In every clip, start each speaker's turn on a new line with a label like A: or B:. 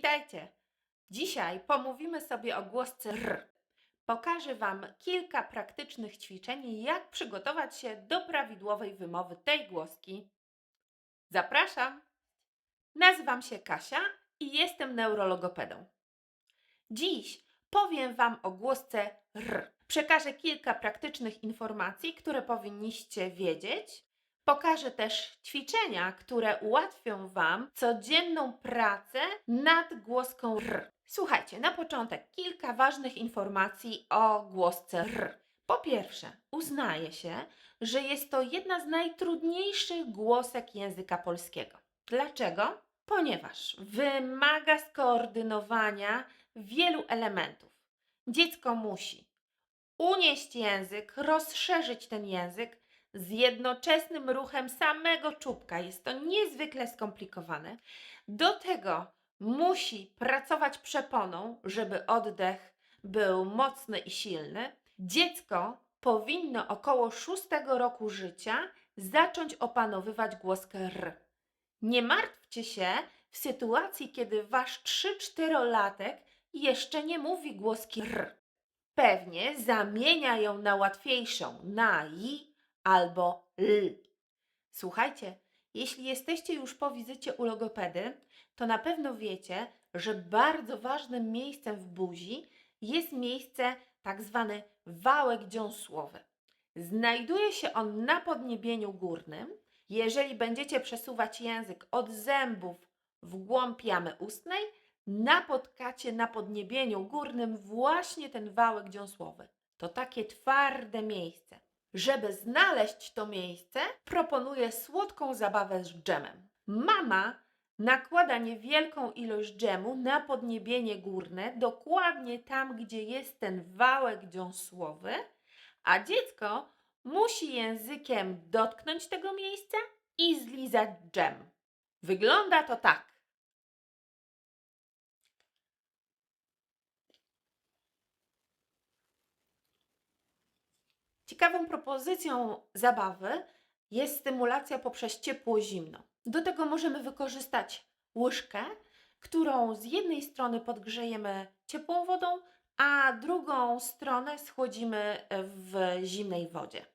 A: Witajcie! Dzisiaj pomówimy sobie o głosce R. Pokażę Wam kilka praktycznych ćwiczeń, jak przygotować się do prawidłowej wymowy tej głoski. Zapraszam! Nazywam się Kasia i jestem neurologopedą. Dziś powiem Wam o głosce R. Przekażę kilka praktycznych informacji, które powinniście wiedzieć. Pokażę też ćwiczenia, które ułatwią Wam codzienną pracę nad głoską R. Słuchajcie, na początek kilka ważnych informacji o głosce R. Po pierwsze, uznaje się, że jest to jedna z najtrudniejszych głosek języka polskiego. Dlaczego? Ponieważ wymaga skoordynowania wielu elementów. Dziecko musi unieść język, rozszerzyć ten język z jednoczesnym ruchem samego czubka. Jest to niezwykle skomplikowane. Do tego musi pracować przeponą, żeby oddech był mocny i silny. Dziecko powinno około szóstego roku życia zacząć opanowywać głoskę R. Nie martwcie się w sytuacji, kiedy wasz 3-4-latek jeszcze nie mówi głoski R. Pewnie zamienia ją na łatwiejszą, na i albo l. Słuchajcie, jeśli jesteście już po wizycie u logopedy, to na pewno wiecie, że bardzo ważnym miejscem w buzi jest miejsce tak zwany wałek dziąsłowy. Znajduje się on na podniebieniu górnym. Jeżeli będziecie przesuwać język od zębów w głąb jamy ustnej, napotkacie na podniebieniu górnym właśnie ten wałek dziąsłowy. To takie twarde miejsce. Żeby znaleźć to miejsce, proponuję słodką zabawę z dżemem. Mama nakłada niewielką ilość dżemu na podniebienie górne, dokładnie tam, gdzie jest ten wałek dziąsłowy, a dziecko musi językiem dotknąć tego miejsca i zlizać dżem. Wygląda to tak. Ciekawą propozycją zabawy jest stymulacja poprzez ciepło-zimno. Do tego możemy wykorzystać łyżkę, którą z jednej strony podgrzejemy ciepłą wodą, a drugą stronę schłodzimy w zimnej wodzie.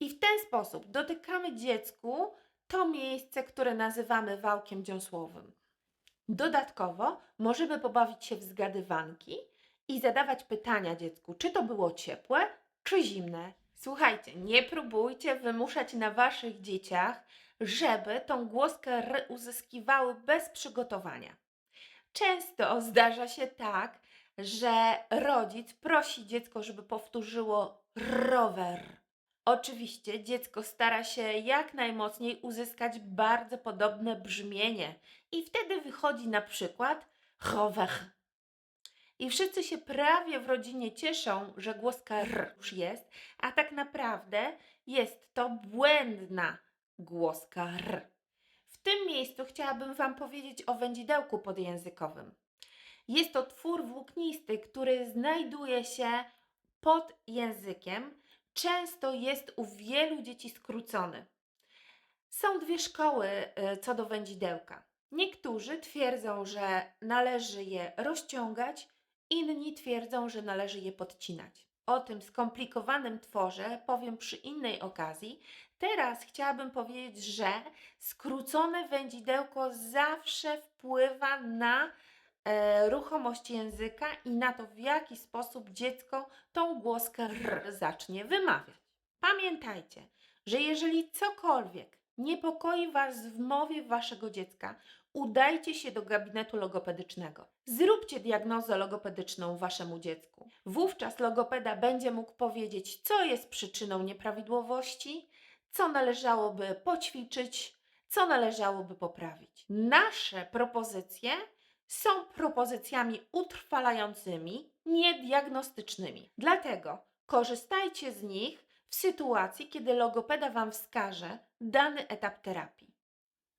A: I w ten sposób dotykamy dziecku to miejsce, które nazywamy wałkiem dziąsłowym. Dodatkowo możemy pobawić się w zgadywanki i zadawać pytania dziecku, czy to było ciepłe, czy zimne. Słuchajcie, nie próbujcie wymuszać na waszych dzieciach, żeby tą głoskę R uzyskiwały bez przygotowania. Często zdarza się tak, że rodzic prosi dziecko, żeby powtórzyło rower. Oczywiście dziecko stara się jak najmocniej uzyskać bardzo podobne brzmienie i wtedy wychodzi na przykład rower. I wszyscy się prawie w rodzinie cieszą, że głoska R już jest, a tak naprawdę jest to błędna głoska R. W tym miejscu chciałabym Wam powiedzieć o wędzidełku podjęzykowym. Jest to twór włóknisty, który znajduje się pod językiem. Często jest u wielu dzieci skrócony. Są dwie szkoły y, co do wędzidełka. Niektórzy twierdzą, że należy je rozciągać, inni twierdzą, że należy je podcinać. O tym skomplikowanym tworze powiem przy innej okazji. Teraz chciałabym powiedzieć, że skrócone wędzidełko zawsze wpływa na e, ruchomość języka i na to, w jaki sposób dziecko tą głoskę R zacznie wymawiać. Pamiętajcie, że jeżeli cokolwiek niepokoi Was w mowie Waszego dziecka, udajcie się do gabinetu logopedycznego. Zróbcie diagnozę logopedyczną Waszemu dziecku. Wówczas logopeda będzie mógł powiedzieć, co jest przyczyną nieprawidłowości, co należałoby poćwiczyć, co należałoby poprawić. Nasze propozycje są propozycjami utrwalającymi, nie diagnostycznymi. Dlatego korzystajcie z nich w sytuacji, kiedy logopeda Wam wskaże dany etap terapii.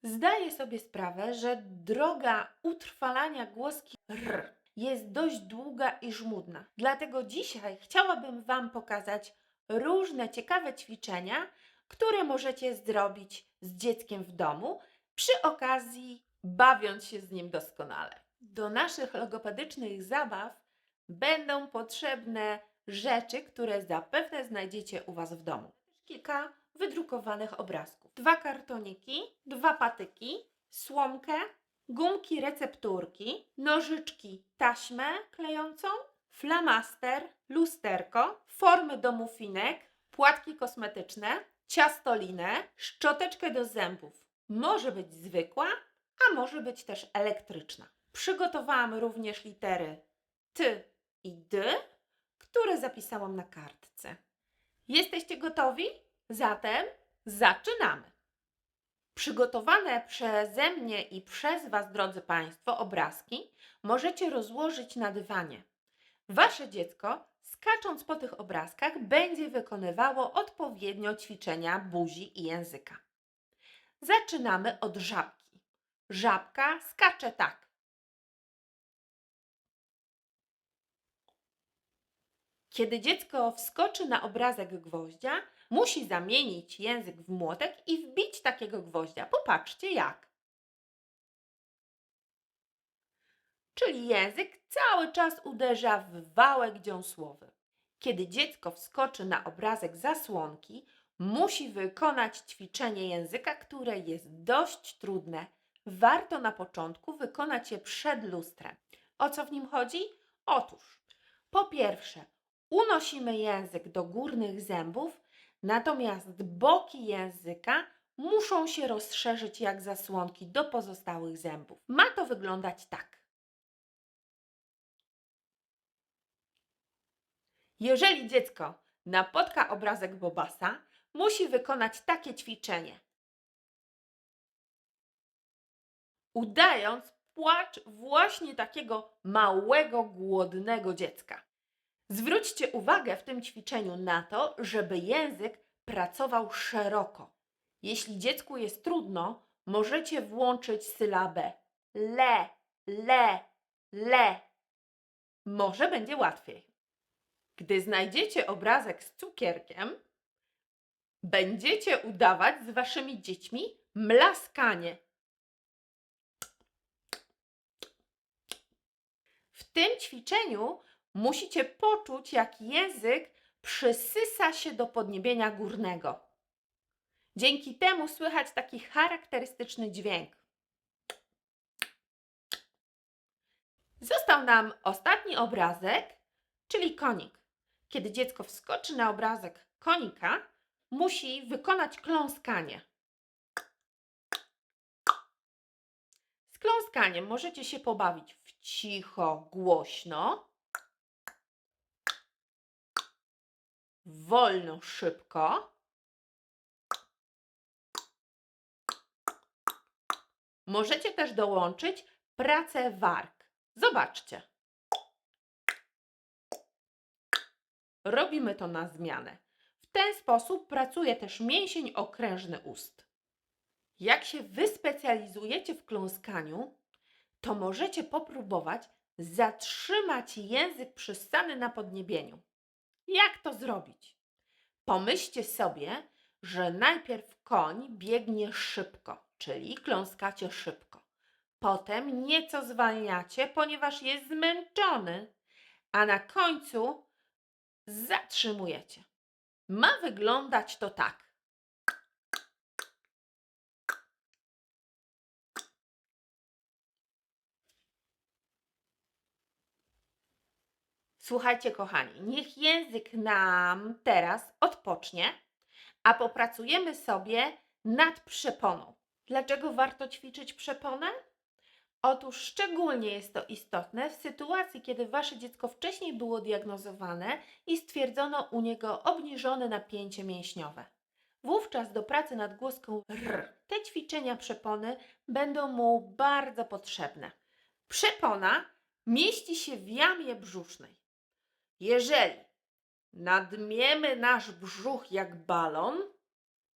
A: Zdaję sobie sprawę, że droga utrwalania głoski R jest dość długa i żmudna. Dlatego dzisiaj chciałabym Wam pokazać różne ciekawe ćwiczenia, które możecie zrobić z dzieckiem w domu, przy okazji bawiąc się z nim doskonale. Do naszych logopedycznych zabaw będą potrzebne rzeczy, które zapewne znajdziecie u Was w domu. Kilka wydrukowanych obrazków. Dwa kartoniki, dwa patyki, słomkę, gumki recepturki, nożyczki, taśmę klejącą, flamaster, lusterko, formy do mufinek, płatki kosmetyczne, ciastolinę, szczoteczkę do zębów. Może być zwykła, a może być też elektryczna. Przygotowałam również litery T i D, które zapisałam na kartce. Jesteście gotowi? Zatem zaczynamy. Przygotowane przeze mnie i przez Was, drodzy Państwo, obrazki możecie rozłożyć na dywanie. Wasze dziecko, skacząc po tych obrazkach, będzie wykonywało odpowiednio ćwiczenia buzi i języka. Zaczynamy od żabki. Żabka skacze tak. Kiedy dziecko wskoczy na obrazek gwoździa, musi zamienić język w młotek i wbić takiego gwoździa. Popatrzcie jak. Czyli język cały czas uderza w wałek dziąsłowy. Kiedy dziecko wskoczy na obrazek zasłonki, musi wykonać ćwiczenie języka, które jest dość trudne. Warto na początku wykonać je przed lustrem. O co w nim chodzi? Otóż, po pierwsze, unosimy język do górnych zębów, natomiast boki języka muszą się rozszerzyć jak zasłonki do pozostałych zębów. Ma to wyglądać tak. Jeżeli dziecko napotka obrazek Bobasa, musi wykonać takie ćwiczenie. Udając płacz właśnie takiego małego, głodnego dziecka. Zwróćcie uwagę w tym ćwiczeniu na to, żeby język pracował szeroko. Jeśli dziecku jest trudno, możecie włączyć sylabę le, le, le. Może będzie łatwiej. Gdy znajdziecie obrazek z cukierkiem, będziecie udawać z waszymi dziećmi mlaskanie. W tym ćwiczeniu musicie poczuć, jak język przysysa się do podniebienia górnego. Dzięki temu słychać taki charakterystyczny dźwięk. Został nam ostatni obrazek, czyli konik. Kiedy dziecko wskoczy na obrazek konika, musi wykonać kląskanie. Z kląskaniem możecie się pobawić w cicho, głośno, wolno, szybko. Możecie też dołączyć pracę warg. Zobaczcie. Robimy to na zmianę. W ten sposób pracuje też mięsień okrężny ust. Jak się wyspecjalizujecie w kląskaniu, to możecie popróbować zatrzymać język przyssany na podniebieniu. Jak to zrobić? Pomyślcie sobie, że najpierw koń biegnie szybko, czyli kląskacie szybko. Potem nieco zwalniacie, ponieważ jest zmęczony, a na końcu zatrzymujecie. Ma wyglądać to tak. Słuchajcie, kochani, niech język nam teraz odpocznie, a popracujemy sobie nad przeponą. Dlaczego warto ćwiczyć przeponę? Otóż szczególnie jest to istotne w sytuacji, kiedy wasze dziecko wcześniej było diagnozowane i stwierdzono u niego obniżone napięcie mięśniowe. Wówczas do pracy nad głoską R te ćwiczenia przepony będą mu bardzo potrzebne. Przepona mieści się w jamie brzusznej. Jeżeli nadmiemy nasz brzuch jak balon,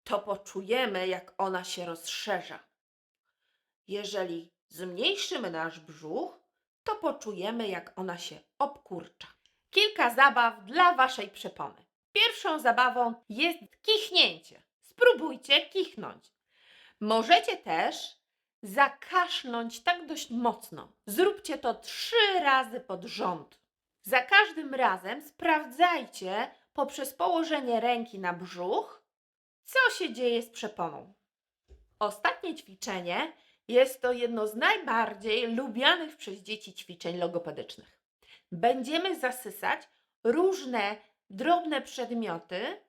A: to poczujemy, jak ona się rozszerza. Jeżeli zmniejszymy nasz brzuch, to poczujemy, jak ona się obkurcza. Kilka zabaw dla Waszej przepony. Pierwszą zabawą jest kichnięcie. Spróbujcie kichnąć. Możecie też zakasznąć tak dość mocno. Zróbcie to trzy razy pod rząd. Za każdym razem sprawdzajcie poprzez położenie ręki na brzuch, co się dzieje z przeponą. Ostatnie ćwiczenie jest to jedno z najbardziej lubianych przez dzieci ćwiczeń logopedycznych. Będziemy zasysać różne drobne przedmioty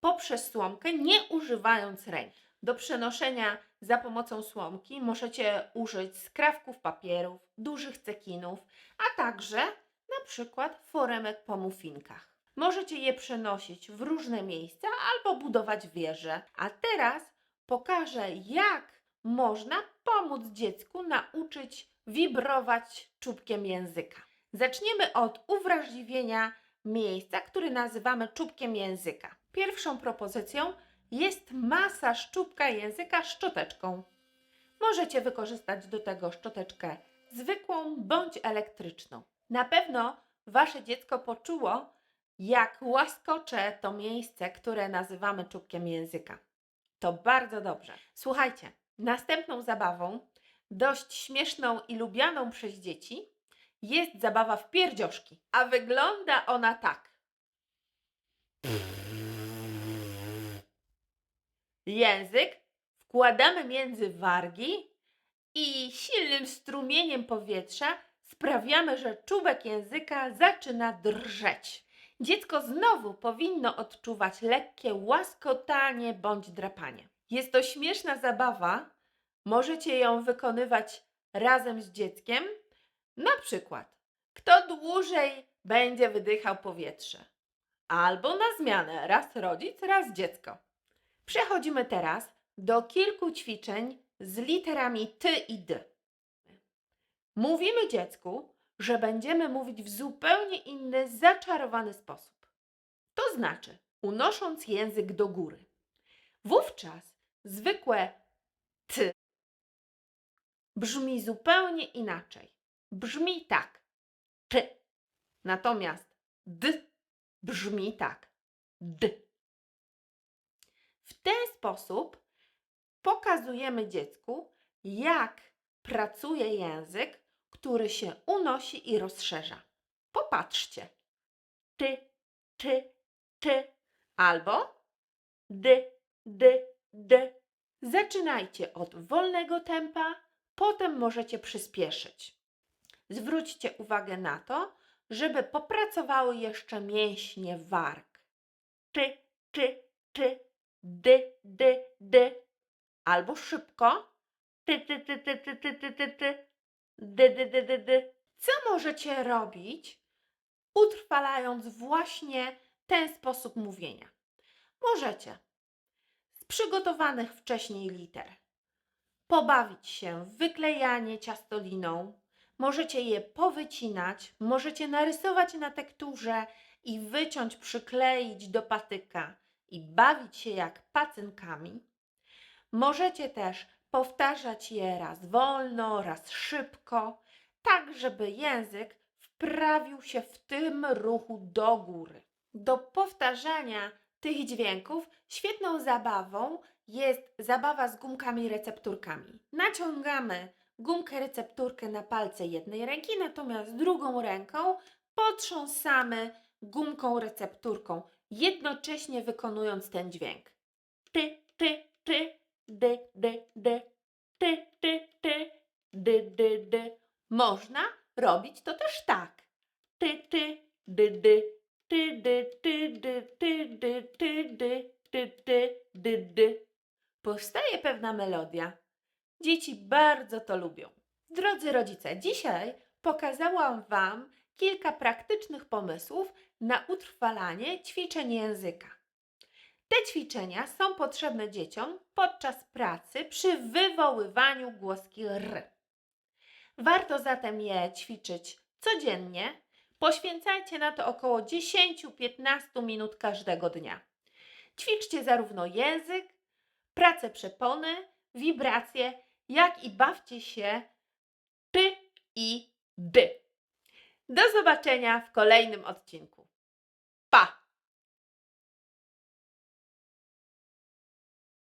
A: poprzez słomkę, nie używając ręki. Do przenoszenia za pomocą słomki możecie użyć skrawków papierów, dużych cekinów, a także na przykład foremek po muffinkach. Możecie je przenosić w różne miejsca albo budować wieże. A teraz pokażę, jak można pomóc dziecku nauczyć wibrować czubkiem języka. Zaczniemy od uwrażliwienia miejsca, który nazywamy czubkiem języka. Pierwszą propozycją jest masaż czubka języka szczoteczką. Możecie wykorzystać do tego szczoteczkę zwykłą bądź elektryczną. Na pewno wasze dziecko poczuło, jak łaskocze to miejsce, które nazywamy czubkiem języka. To bardzo dobrze. Słuchajcie, następną zabawą, dość śmieszną i lubianą przez dzieci, jest zabawa w pierdzioszki. A wygląda ona tak. Język wkładamy między wargi i silnym strumieniem powietrza sprawiamy, że czubek języka zaczyna drżeć. Dziecko znowu powinno odczuwać lekkie łaskotanie bądź drapanie. Jest to śmieszna zabawa. Możecie ją wykonywać razem z dzieckiem. Na przykład, kto dłużej będzie wydychał powietrze. Albo na zmianę, raz rodzic, raz dziecko. Przechodzimy teraz do kilku ćwiczeń z literami T i D. Mówimy dziecku, że będziemy mówić w zupełnie inny, zaczarowany sposób. To znaczy, unosząc język do góry. Wówczas zwykłe T brzmi zupełnie inaczej. Brzmi tak. T. Natomiast D brzmi tak. D. W ten sposób pokazujemy dziecku, jak pracuje język, który się unosi i rozszerza. Popatrzcie. Ty, ty, ty. Albo dy, dy, dy. Zaczynajcie od wolnego tempa, potem możecie przyspieszyć. Zwróćcie uwagę na to, żeby popracowały jeszcze mięśnie warg. Ty, ty, ty, dy, dy, dy. Albo szybko. Ty, ty, ty, ty, ty, ty, ty, ty, ty. Dy, dy, dy, dy, dy. Co możecie robić, utrwalając właśnie ten sposób mówienia? Możecie z przygotowanych wcześniej liter pobawić się w wyklejanie ciastoliną. Możecie je powycinać, możecie narysować na tekturze i wyciąć, przykleić do patyka i bawić się jak pacynkami. Możecie też powtarzać je raz wolno, raz szybko, tak żeby język wprawił się w tym ruchu do góry. Do powtarzania tych dźwięków świetną zabawą jest zabawa z gumkami recepturkami. Naciągamy gumkę recepturkę na palce jednej ręki, natomiast drugą ręką potrząsamy gumką recepturką, jednocześnie wykonując ten dźwięk. Ty, ty, ty, dy, dy, dy, ty, ty, ty, dy, dy, dy. Można robić to też tak. Ty, ty, dy, dy, ty, dy, ty, dy, ty, dy, ty, dy, ty, ty, dy, dy. Powstaje pewna melodia. Dzieci bardzo to lubią. Drodzy rodzice, dzisiaj pokazałam Wam kilka praktycznych pomysłów na utrwalanie ćwiczeń języka. Te ćwiczenia są potrzebne dzieciom podczas pracy przy wywoływaniu głoski R. Warto zatem je ćwiczyć codziennie. Poświęcajcie na to około 10-15 minut każdego dnia. Ćwiczcie zarówno język, pracę przepony, wibracje, jak i bawcie się ty i dy. Do zobaczenia w kolejnym odcinku.